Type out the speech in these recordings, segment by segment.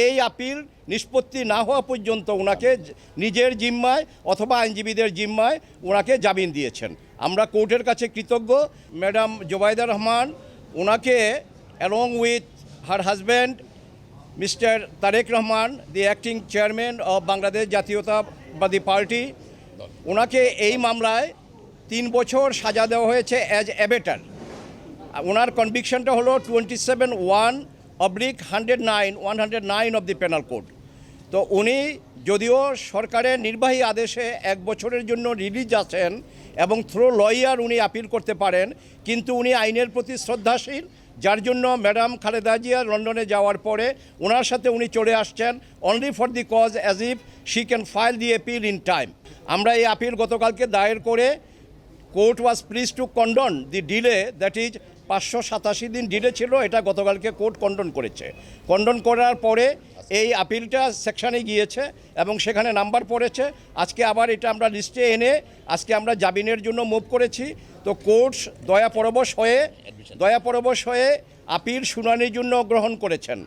এই আপিল নিষ্পত্তি না হওয়া পর্যন্ত ওনাকে নিজের জিম্মায় অথবা আইনজীবীদের জিম্মায় ওনাকে জামিন দিয়েছেন। আমরা কোর্টের কাছে কৃতজ্ঞ। ম্যাডাম জোবাইদা রহমান ওনাকে along with her husband mister Tarique Rahman the acting chairman of Bangladesh Jatiyatabadi party ওনাকে এই মামলায় তিন বছর সাজা দেওয়া হয়েছে অ্যাজ অ্যাবেটার ওনার কনভিকশনটা হলো twenty seven one oblique hundred nine, one hundred nine of the penal code. তো উনি যদিও সরকারের নির্বাহী আদেশে এক বছরের জন্য রিলিজ আছেন এবং থ্রো লয়ার উনি আপিল করতে পারেন, কিন্তু উনি আইনের প্রতি শ্রদ্ধাশীল, যার জন্য ম্যাডাম খালেদা জিয়া লন্ডনে যাওয়ার পরে ওনার সাথে উনি চলে আসছেন only for the cause as if she can file the appeal in time আমরা এই আপিল গতকালকে দায়ের করে court was please to condone the delay that is পাঁচশো সাতাশি দিন ডিলে ছিল এটা গতকালকে কোর্ট কন্ডন করেছে। কন্ডন করার পরে এই আপিলটা সেকশানে গিয়েছে এবং সেখানে নাম্বার পড়েছে। আজকে আবার এটা আমরা লিস্টে এনে আজকে আমরা জামিনের জন্য মুভ করেছি। তো কোর্ট দয়া পরবশ হয়ে দয়া পরবশ হয়ে আপিল শুনানির জন্য গ্রহণ করেছেন।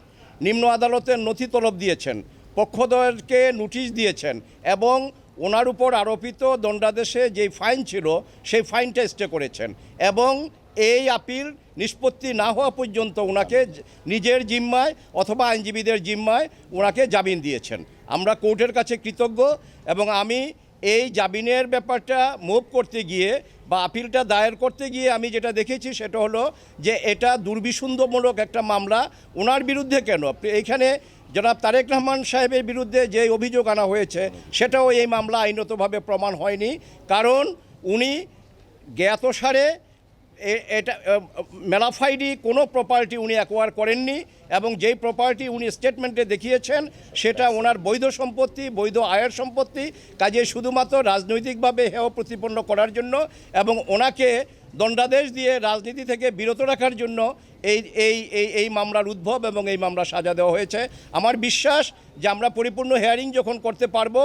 নিম্ন আদালতের নথি তলব দিয়েছেন পক্ষদয়কে নোটিশ দিয়েছেন এবং ওনার উপর আরোপিত দণ্ডাদেশে যে ফাইন ছিল সেই ফাইনটা স্টে করেছেন এবং এই আপিল নিষ্পত্তি না হওয়া পর্যন্ত ওনাকে নিজের জিম্মায় অথবা আইনজীবীদের জিম্মায় ওনাকে জামিন দিয়েছেন। আমরা কোর্টের কাছে কৃতজ্ঞ এবং আমি এই জামিনের ব্যাপারটা মুভ করতে গিয়ে বা আপিলটা দায়ের করতে গিয়ে আমি যেটা দেখেছি সেটা হলো যে এটা দুর্বিসন্ধমূলক একটা মামলা। ওনার বিরুদ্ধে কেন? এইখানে জনাব তারেক রহমান সাহেবের বিরুদ্ধে যে অভিযোগ আনা হয়েছে, সেটাও এই মামলা আইনতভাবে প্রমাণ হয়নি। কারণ উনি জ্ঞাতসারে এটা মেলাফাইডি কোনো প্রপার্টি উনি অ্যাকোয়ার করেননি এবং যেই প্রপার্টি উনি স্টেটমেন্টে দেখিয়েছেন, সেটা ওনার বৈধ সম্পত্তি, বৈধ আয়ের সম্পত্তি কাজে শুধুমাত্র রাজনৈতিকভাবে হেয় প্রতিপন্ন করার জন্য এবং ওনাকে দণ্ডাদেশ দিয়ে রাজনীতি থেকে বিরত রাখার জন্য এই এই এই এই মামলার উদ্ভব এবং এই মামলা সাজা দেওয়া হয়েছে। আমার বিশ্বাস যে আমরা পরিপূর্ণ হেয়ারিং যখন করতে পারব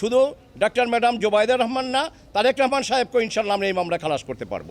শুধু ডাক্তার ম্যাডাম জোবায়দা রহমান না, তারেক রহমান সাহেবকে ইনশাল্লাহ আমরা এই মামলা খালাস করতে পারব।